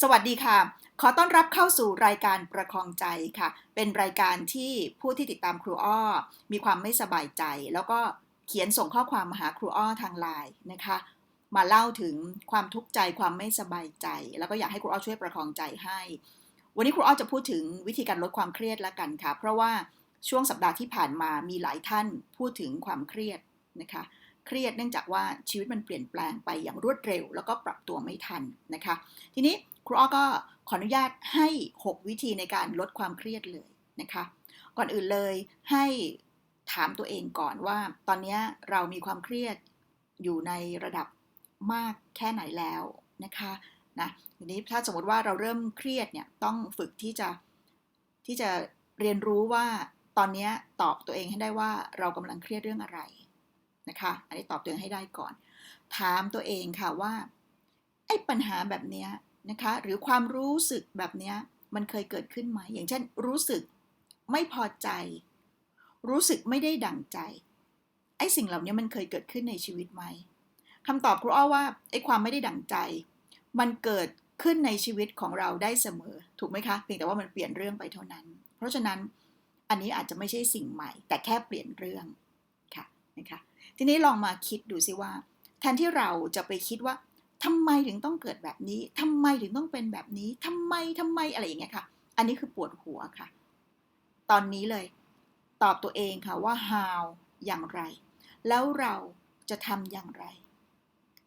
สวัสดีค่ะ ขอต้อนรับเข้าสู่รายการประคองใจค่ะ เป็นรายการที่ผู้ที่ติดตามครูอ้อ มีความไม่สบายใจ แล้วก็เขียนส่งข้อความมาหาครูอ้อทางไลน์นะคะ มาเล่าถึงความทุกข์ใจความไม่สบายใจ แล้วก็อยากให้ครูอ้อช่วยประคองใจให้ วันนี้ครูอ้อจะพูดถึงวิธีการลดความเครียดละกันค่ะ เพราะว่าช่วงสัปดาห์ที่ผ่านมามีหลายท่านพูดถึงความเครียดนะคะ เครียดเนื่องจากว่าชีวิตมันเปลี่ยนแปลงไปอย่างรวดเร็ว แล้วก็ปรับตัวไม่ทันนะคะ ทีนี้ครูอ้อก็ขออนุญาตให้ 6 วิธีในการลดความเครียดเลยนะคะ ก่อนอื่นเลยให้ถามตัวเองก่อนว่า ตอนนี้เรามีความเครียดอยู่ในระดับมากแค่ไหนแล้วนะคะนะทีนี้ถ้าสมมติว่าเราเริ่มเครียดเนี่ยต้องฝึกที่จะที่จะเรียนรู้ว่าตอนนี้ตอบตัวเองให้ได้ว่าเรากำลังเครียดเรื่องอะไร นะคะ อันนี้ตอบตัวเองให้ได้ก่อน ถามตัวเองค่ะว่าไอ้ปัญหาแบบนี้นะคะ หรือความรู้สึกแบบนี้มันเคยเกิดขึ้นไหม อย่างเช่น รู้สึกไม่พอใจ รู้สึกไม่ได้ดั่งใจ ไอ้สิ่งเหล่านี้มันเคยเกิดขึ้นในชีวิตไหมคำตอบครูอ้อว่าไอ้ความไม่ได้ดั่งใจ มันเกิดขึ้นในชีวิตของเราได้เสมอ ถูกไหมคะ เพียงแต่ว่ามันเปลี่ยนเรื่องไปเท่านั้น เพราะฉะนั้นอันนี้อาจจะไม่ใช่สิ่งใหม่ แต่แค่เปลี่ยนเรื่องค่ะนะคะ ทีนี้ลองมาคิดดูซิว่า แทนที่เราจะไปคิดว่าทำไมถึงต้องเกิดแบบนี้ทำไมถึงต้องเป็นแบบนี้ทำไมทำไมอะไรอย่างเงี้ยค่ะ อันนี้คือปวดหัวค่ะ ตอนนี้เลยตอบตัวเองค่ะว่า how อย่างไร แล้วเราจะทำอย่างไร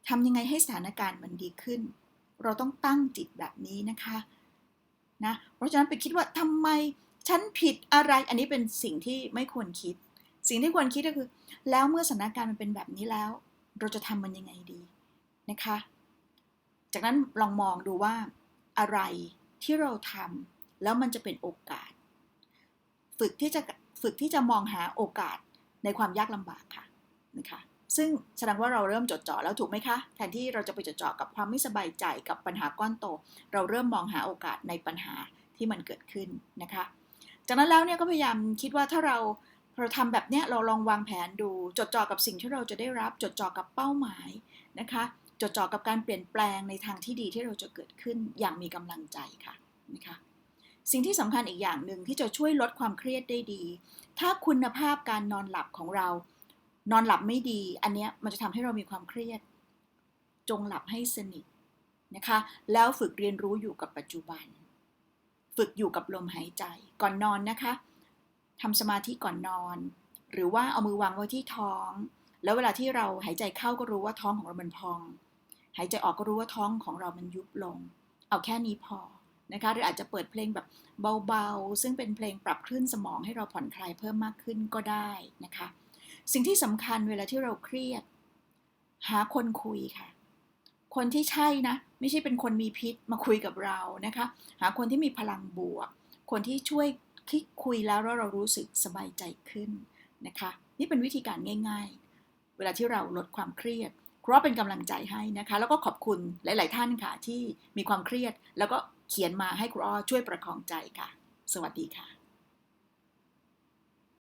ทำยังไงให้สถานการณ์มันดีขึ้น เราต้องตั้งจิตแบบนี้นะคะนะเพราะฉะนั้นไปคิดว่าทำไมฉันผิดอะไรอันนี้เป็นสิ่งที่ไม่ควรคิด สิ่งที่ควรคิดก็คือ แล้วเมื่อสถานการณ์มันเป็นแบบนี้แล้ว เราจะทำมันยังไงดีนะคะ จากนั้นลองมองดูว่าอะไรที่เราทำแล้วมันจะเป็นโอกาส ฝึกที่จะฝึกที่จะมองหาโอกาสในความยากลำบากค่ะนะคะซึ่งแสดงว่าเราเริ่มจดจ่อแล้วถูกไหมคะ แทนที่เราจะไปจดจ่อกับความไม่สบายใจกับปัญหาก้อนโต เราเริ่มมองหาโอกาสในปัญหาที่มันเกิดขึ้นนะคะ จากนั้นแล้วเนี่ยก็พยายามคิดว่าถ้าเรา เราทำแบบเนี้ยเราลองวางแผนดู จดจ่อกับสิ่งที่เราจะได้รับ จดจ่อกับเป้าหมายนะคะ จดจ่อกับการเปลี่ยนแปลงในทางที่ดีที่เราจะเกิดขึ้นอย่างมีกำลังใจค่ะนะคะสิ่งที่สำคัญอีกอย่างหนึ่งที่จะช่วยลดความเครียดได้ดี ถ้าคุณภาพการนอนหลับของเรา นอนหลับไม่ดี อันนี้มันจะทำให้เรามีความเครียด จงหลับให้สนิทนะคะ แล้วฝึกเรียนรู้อยู่กับปัจจุบัน ฝึกอยู่กับลมหายใจ ก่อนนอนนะคะ ทำสมาธิก่อนนอน หรือว่าเอามือวางไว้ที่ท้อง แล้วเวลาที่เราหายใจเข้าก็รู้ว่าท้องของเรามันพอง หายใจออกก็รู้ว่าท้องของเรามันยุบลง เอาแค่นี้พอนะคะหรืออาจจะเปิดเพลงแบบเบาๆ ซึ่งเป็นเพลงปรับคลื่นสมองให้เราผ่อนคลายเพิ่มมากขึ้นก็ได้นะคะ สิ่งที่สำคัญเวลาที่เราเครียด หาคนคุยค่ะ คนที่ใช่นะ ไม่ใช่เป็นคนมีพิษมาคุยกับเรานะคะ หาคนที่มีพลังบวก คนที่ช่วย คลิกคุยแล้วเรารู้สึกสบายใจขึ้นนะคะ นี่เป็นวิธีการง่าย ๆ เวลาที่เราลดความเครียดครูอ้อเป็นกำลังใจให้นะคะ แล้วก็ขอบคุณหลาย ๆ ท่านค่ะ ที่มีความเครียด แล้วก็เขียนมาให้ครูอ้อช่วยประคองใจค่ะ สวัสดีค่ะ